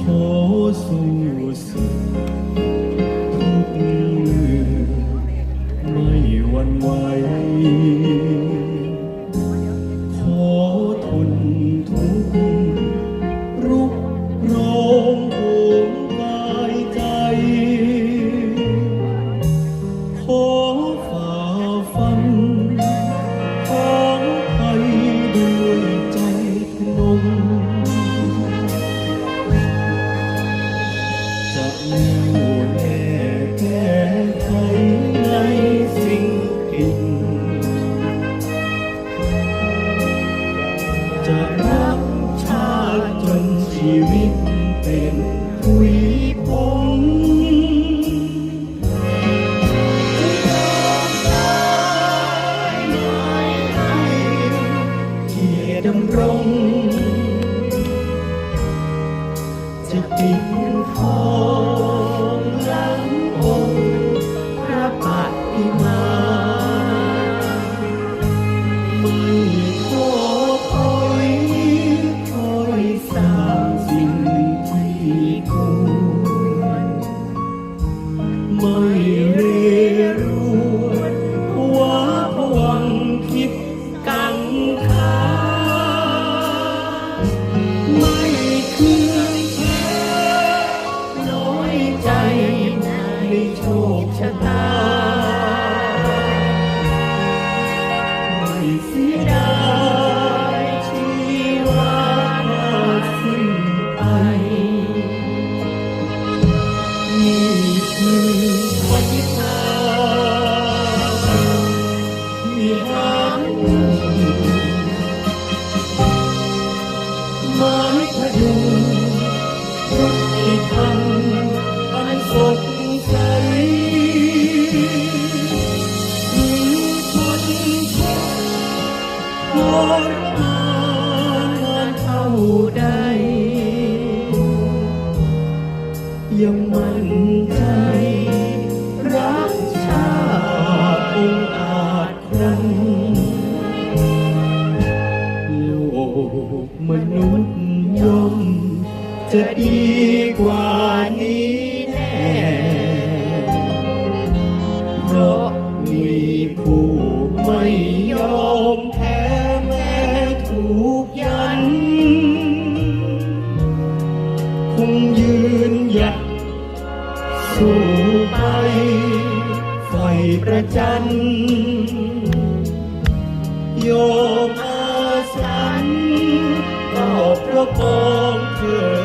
ขอสู่สุขทุกเรื่องไม่หวั่นไหวขอทนทุกข์รุกรองโอมกาใจ ขอฝ่า วิตเป็นผุยผงจะปิดำรงจะปิดทอ ค นทรมานเท่าใด ยังมั่นใจรักชาติองค์อาจครั้งโลกมนุษย์ย่อมจะดีกว่านี้แน่ สู้ไปไฟประจันโยมอาสันก็เพระกองเธอ